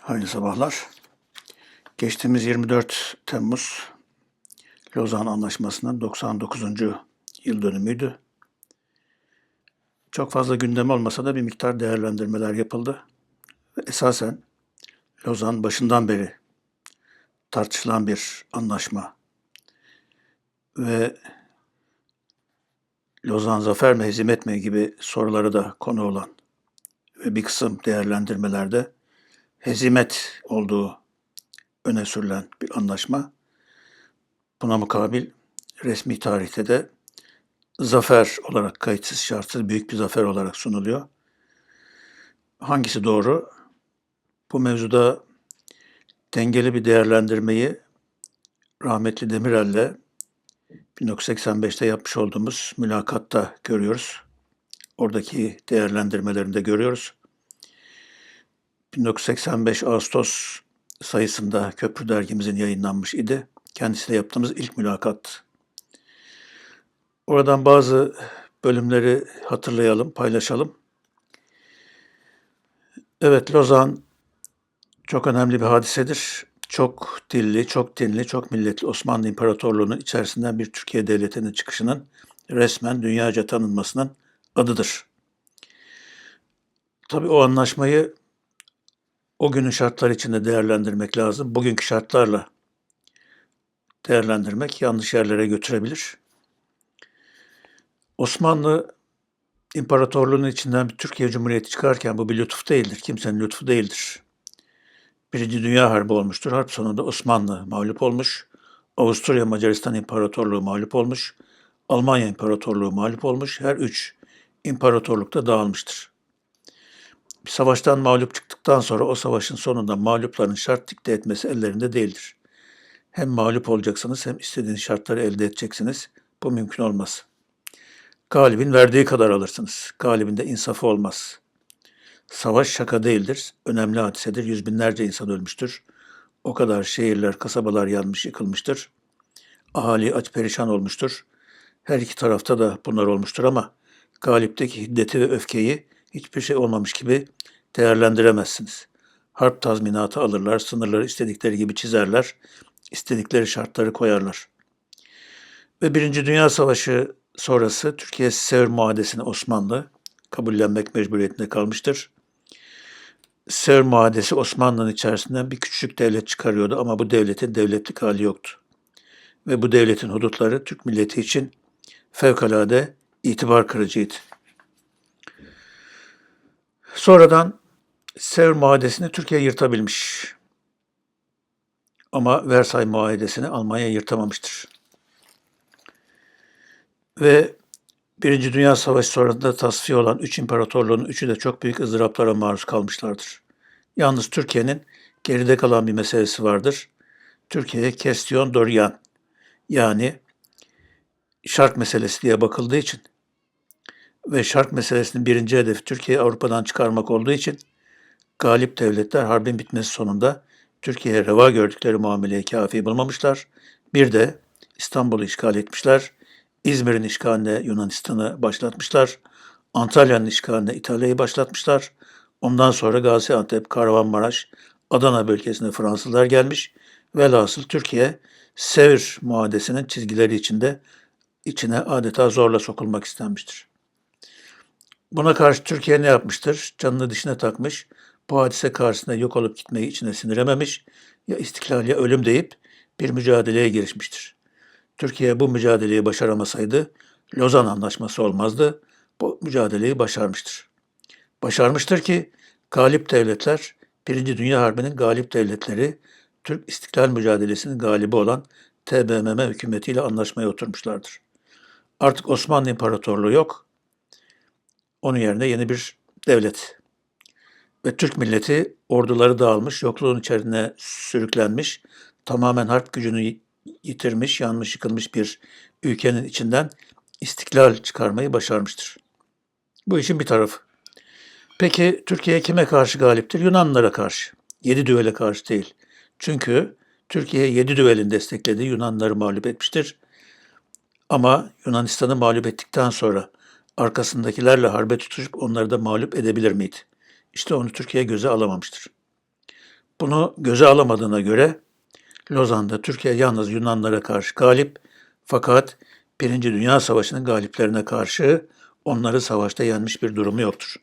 Hayırlı sabahlar. Geçtiğimiz 24 Temmuz Lozan Anlaşması'nın 99. yıl dönümüydü. Çok fazla gündem olmasa da bir miktar değerlendirmeler yapıldı. Esasen Lozan başından beri tartışılan bir anlaşma ve Lozan zafer mi hezimet mi gibi soruları da konu olan ve bir kısım değerlendirmelerde hezimet olduğu öne sürülen bir anlaşma. Buna mukabil resmi tarihte de zafer olarak kayıtsız şartsız büyük bir zafer olarak sunuluyor. Hangisi doğru? Bu mevzuda dengeli bir değerlendirmeyi rahmetli Demirel'le 1985'te yapmış olduğumuz mülakatta görüyoruz. Oradaki değerlendirmelerini de görüyoruz. 1985 Ağustos sayısında Köprü dergimizin yayınlanmış idi. Kendisiyle yaptığımız ilk mülakat. Oradan bazı bölümleri hatırlayalım, paylaşalım. Evet, Lozan çok önemli bir hadisedir. Çok dilli, çok dinli, çok milletli Osmanlı İmparatorluğu'nun içerisinden bir Türkiye Devleti'nin çıkışının resmen dünyaca tanınmasının adıdır. Tabii o anlaşmayı o günün şartları içinde değerlendirmek lazım. Bugünkü şartlarla değerlendirmek yanlış yerlere götürebilir. Osmanlı İmparatorluğu'nun içinden bir Türkiye Cumhuriyeti çıkarken bu bir lütuf değildir. Kimsenin lütfu değildir. Birinci Dünya Harbi olmuştur. Harp sonunda Osmanlı mağlup olmuş. Avusturya Macaristan İmparatorluğu mağlup olmuş. Almanya İmparatorluğu mağlup olmuş. Her üç imparatorlukta dağılmıştır. Bir savaştan mağlup çıktıktan sonra o savaşın sonunda mağlupların şart dikte etmesi ellerinde değildir. Hem mağlup olacaksınız hem istediğiniz şartları elde edeceksiniz. Bu mümkün olmaz. Galibin verdiği kadar alırsınız. Galibinde insafı olmaz. Savaş şaka değildir. Önemli hadisedir. Yüz binlerce insan ölmüştür. O kadar şehirler, kasabalar yanmış, yıkılmıştır. Ahali aç perişan olmuştur. Her iki tarafta da bunlar olmuştur ama galipteki hiddeti ve öfkeyi hiçbir şey olmamış gibi değerlendiremezsiniz. Harp tazminatı alırlar, sınırları istedikleri gibi çizerler, istedikleri şartları koyarlar. Ve Birinci Dünya Savaşı sonrası Türkiye Sevr Muadesi'ni Osmanlı kabullenmek mecburiyetinde kalmıştır. Sevr Muadesi Osmanlı'nın içerisinden bir küçük devlet çıkarıyordu ama bu devletin devletlik hali yoktu. Ve bu devletin hudutları Türk milleti için fevkalade itibar kırıcıydı. Sonradan Sevr Muadesi'ni Türkiye yırtabilmiş. Ama Versay Muadesi'ni Almanya yırtamamıştır. Ve Birinci Dünya Savaşı sonrasında tasfiye olan üç imparatorluğun üçü de çok büyük ızdıraplara maruz kalmışlardır. Yalnız Türkiye'nin geride kalan bir meselesi vardır. Türkiye'ye Kestion Dorian yani şark meselesi diye bakıldığı için ve şark meselesinin birinci hedefi Türkiye'yi Avrupa'dan çıkarmak olduğu için galip devletler harbin bitmesi sonunda Türkiye'ye reva gördükleri muameleyi kafi bulmamışlar. Bir de İstanbul'u işgal etmişler. İzmir'in işgaline Yunanistan'ı başlatmışlar. Antalya'nın işgaline İtalya'yı başlatmışlar. Ondan sonra Gaziantep, Kahramanmaraş, Adana bölgesine Fransızlar gelmiş. Velhasıl Türkiye Sevr muadesinin çizgileri içinde içine adeta zorla sokulmak istenmiştir. Buna karşı Türkiye ne yapmıştır? Canını dişine takmış. Bu hadise karşısında yok olup gitmeyi içine sindirememiş. Ya istiklal ya ölüm deyip bir mücadeleye girişmiştir. Türkiye bu mücadeleyi başaramasaydı Lozan Anlaşması olmazdı. Bu mücadeleyi başarmıştır. Başarmıştır ki galip devletler, Birinci Dünya Harbi'nin galip devletleri, Türk İstiklal Mücadelesi'nin galibi olan TBMM hükümetiyle anlaşmaya oturmuşlardır. Artık Osmanlı İmparatorluğu yok. Onun yerine yeni bir devlet. Ve Türk milleti orduları dağılmış, yokluğun içerisine sürüklenmiş, tamamen harp gücünü yitirmiş, yanmış, yıkılmış bir ülkenin içinden istiklal çıkarmayı başarmıştır. Bu işin bir tarafı. Peki Türkiye kime karşı galiptir? Yunanlara karşı. Yedi düvele karşı değil. Çünkü Türkiye yedi düvelin desteklediği Yunanları mağlup etmiştir. Ama Yunanistan'ı mağlup ettikten sonra arkasındakilerle harbe tutuşup onları da mağlup edebilir miydi? İşte onu Türkiye göze alamamıştır. Bunu göze alamadığına göre Lozan'da Türkiye yalnız Yunanlara karşı galip fakat Birinci Dünya Savaşı'nın galiplerine karşı onları savaşta yenmiş bir durumu yoktur.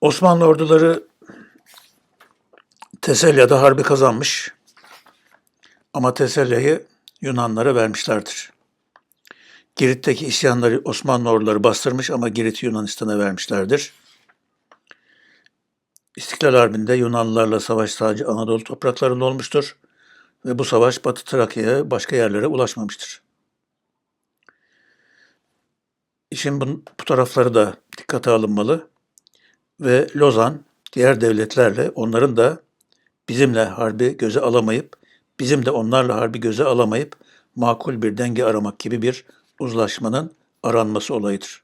Osmanlı orduları Teselya'da harbi kazanmış ama Teselya'yı Yunanlara vermişlerdir. Girit'teki isyanları Osmanlı orduları bastırmış ama Girit'i Yunanistan'a vermişlerdir. İstiklal Harbi'nde Yunanlılarla savaş sadece Anadolu topraklarında olmuştur ve bu savaş Batı Trakya'ya başka yerlere ulaşmamıştır. İşin bu, bu tarafları da dikkate alınmalı ve Lozan diğer devletlerle onların da bizimle harbi göze alamayıp bizim de onlarla harbi göze alamayıp makul bir denge aramak gibi bir uzlaşmanın aranması olayıdır.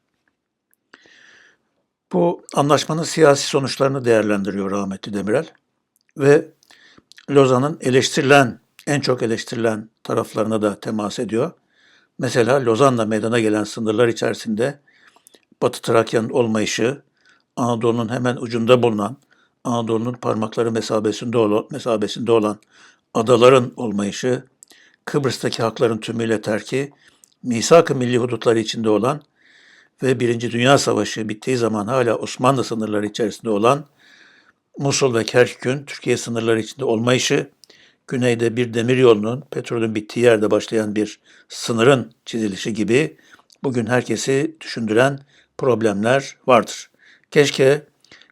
Bu anlaşmanın siyasi sonuçlarını değerlendiriyor rahmetli Demirel ve Lozan'ın eleştirilen, en çok eleştirilen taraflarına da temas ediyor. Mesela Lozan'la meydana gelen sınırlar içerisinde Batı Trakya'nın olmayışı, Anadolu'nun hemen ucunda bulunan, Anadolu'nun parmakları mesabesinde olan, mesabesinde olan adaların olmayışı, Kıbrıs'taki hakların tümüyle terki, misak-ı milli hudutları içinde olan ve Birinci Dünya Savaşı bittiği zaman hala Osmanlı sınırları içerisinde olan Musul ve Kerkük'ün Türkiye sınırları içinde olmayışı, güneyde bir demir yolunun petrolün bittiği yerde başlayan bir sınırın çizilişi gibi bugün herkesi düşündüren problemler vardır. Keşke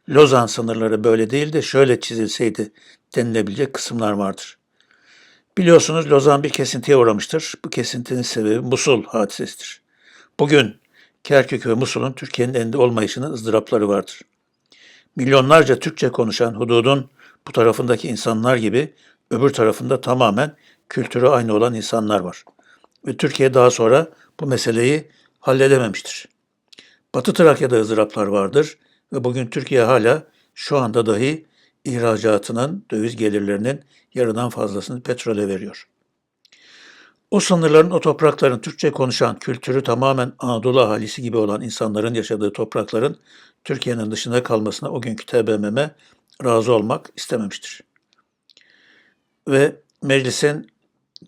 Lozan sınırları böyle değil de şöyle çizilseydi denilebilecek kısımlar vardır. Biliyorsunuz Lozan bir kesintiye uğramıştır. Bu kesintinin sebebi Musul hadisesidir. Bugün Kerkük ve Musul'un Türkiye'nin elinde olmayışının ızdırapları vardır. Milyonlarca Türkçe konuşan hududun bu tarafındaki insanlar gibi öbür tarafında tamamen kültürü aynı olan insanlar var. Ve Türkiye daha sonra bu meseleyi halledememiştir. Batı Trakya'da ızdıraplar vardır ve bugün Türkiye hala şu anda dahi ihracatının, döviz gelirlerinin yarıdan fazlasını petrole veriyor. O sınırların, o toprakların Türkçe konuşan, kültürü tamamen Anadolu ahalisi gibi olan insanların yaşadığı toprakların Türkiye'nin dışında kalmasına o günkü TBMM razı olmak istememiştir. Ve meclisin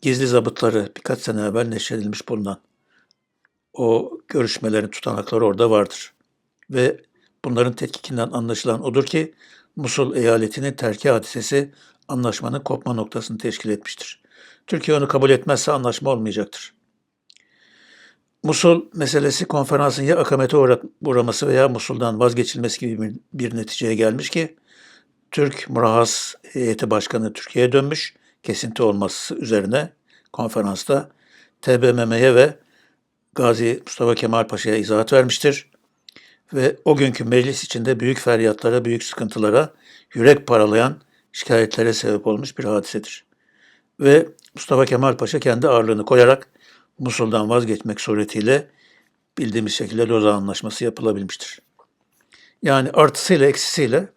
gizli zabıtları birkaç sene evvel neşredilmiş bulunan o görüşmelerin tutanakları orada vardır. Ve bunların tetkikinden anlaşılan odur ki Musul eyaletinin terki hadisesi anlaşmanın kopma noktasını teşkil etmiştir. Türkiye onu kabul etmezse anlaşma olmayacaktır. Musul meselesi konferansın ya akamete uğraması veya Musul'dan vazgeçilmesi gibi bir, neticeye gelmiş ki Türk Murahas heyeti başkanı Türkiye'ye dönmüş kesinti olması üzerine konferansta TBMM'ye ve Gazi Mustafa Kemal Paşa'ya izahat vermiştir. Ve o günkü meclis içinde büyük feryatlara, büyük sıkıntılara, yürek paralayan şikayetlere sebep olmuş bir hadisedir. Ve Mustafa Kemal Paşa kendi ağırlığını koyarak Musul'dan vazgeçmek suretiyle bildiğimiz şekilde Lozan Anlaşması yapılabilmiştir. Yani artısıyla eksisiyle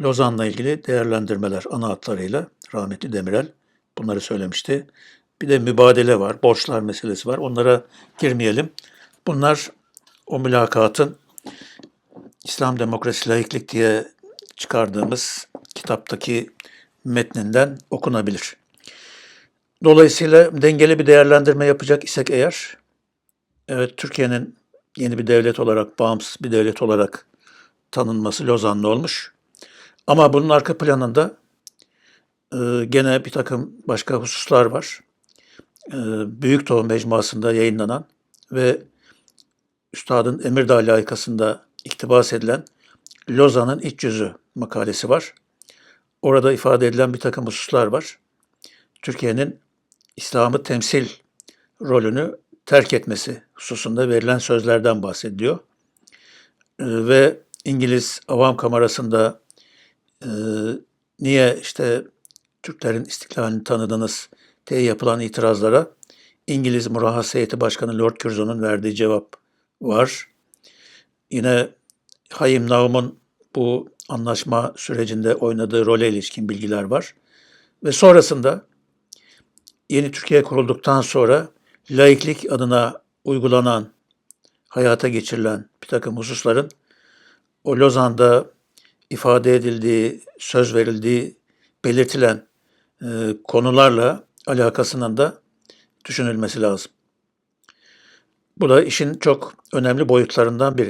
Lozan'la ilgili değerlendirmeler ana hatlarıyla rahmetli Demirel bunları söylemişti. Bir de mübadele var, borçlar meselesi var. Onlara girmeyelim. Bunlar o mülakatın İslam Demokrasi Laiklik diye çıkardığımız kitaptaki metninden okunabilir. Dolayısıyla dengeli bir değerlendirme yapacak isek eğer, evet Türkiye'nin yeni bir devlet olarak, bağımsız bir devlet olarak tanınması Lozan'la olmuş. Ama bunun arka planında e, gene bir takım başka hususlar var. E, Büyük Doğu Mecmuası'nda yayınlanan ve Üstad'ın Emirdağ layıkasında iktibas edilen Lozan'ın iç yüzü makalesi var. Orada ifade edilen bir takım hususlar var. Türkiye'nin İslam'ı temsil rolünü terk etmesi hususunda verilen sözlerden bahsediyor. Ee, ve İngiliz Avam Kamerası'nda e, niye işte Türklerin istiklalini tanıdınız diye yapılan itirazlara İngiliz Murahhas Heyeti Başkanı Lord Curzon'un verdiği cevap var. Yine Hayim Naum'un bu anlaşma sürecinde oynadığı role ilişkin bilgiler var. Ve sonrasında yeni Türkiye kurulduktan sonra laiklik adına uygulanan, hayata geçirilen bir takım hususların o Lozan'da ifade edildiği, söz verildiği, belirtilen e, konularla alakasının da düşünülmesi lazım. Bu da işin çok önemli boyutlarından biri.